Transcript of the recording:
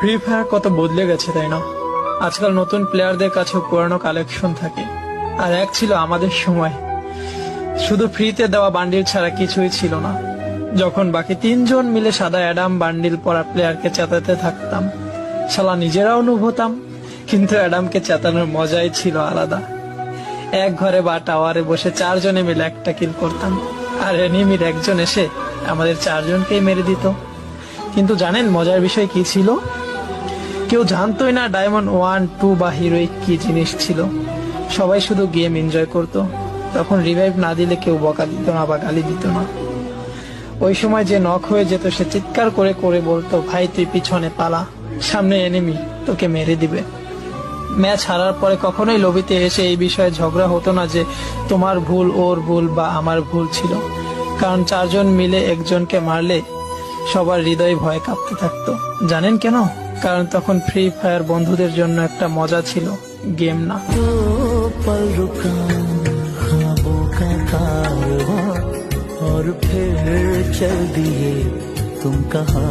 Free fire কত বদলে গেছে, তাই না? আজকাল নতুন প্লেয়ারদের কাছে পুরানো কালেকশন থাকে। আর এক ছিল আমাদের সময়। শুধু ফ্রিতে দেওয়া বান্ডিল ছাড়া কিছুই ছিল না। যখন বাকি তিনজন মিলে সাদা অ্যাডাম বান্ডিল পরা প্লেয়ারকে চেতাতে থাকতাম, শালা নিজেরাও অনুভ হতাম কিন্তু অ্যাডামকে চেতানোর মজাই ছিল আলাদা। এক ঘরে বা টাওয়ারে বসে চারজনে মিলে একটা কিল করতাম, আর এনিমির একজন এসে আমাদের চারজনকেই মেরে দিত। কিন্তু জানেন মজার বিষয় কি ছিল? কেউ জানতোই না ডায়মন্ড ওয়ান টু বা হিরোইক কি জিনিস ছিল। সবাই শুধু গেম এনজয় করত। তখন রিভাইভ না দিলে কেউ বকা দিত না বা গালি দিত না। ওই সময় যে নখ হয়ে যেত, সে চিৎকার করে করে বলতো, ভাই, তুই পিছনে পালা। সামনে এনিমি তোকে মেরে দিবে। ম্যাচ হারার পরে কখনোই লবিতে এসে এই বিষয়ে ঝগড়া হতো না যে, তোমার ভুল, ওর ভুল বা আমার ভুল ছিল। কারণ চারজন মিলে একজনকে মারলে সবার হৃদয় ভয়ে কাঁপতে থাকতো। জানেন কেন? কারণ তখন ফ্রি ফায়ার বন্ধুদের জন্য একটা মজা ছিল গেম না तो पल रुका ख्वाबों का कारवां और फिर चल दिए तुम कहाँ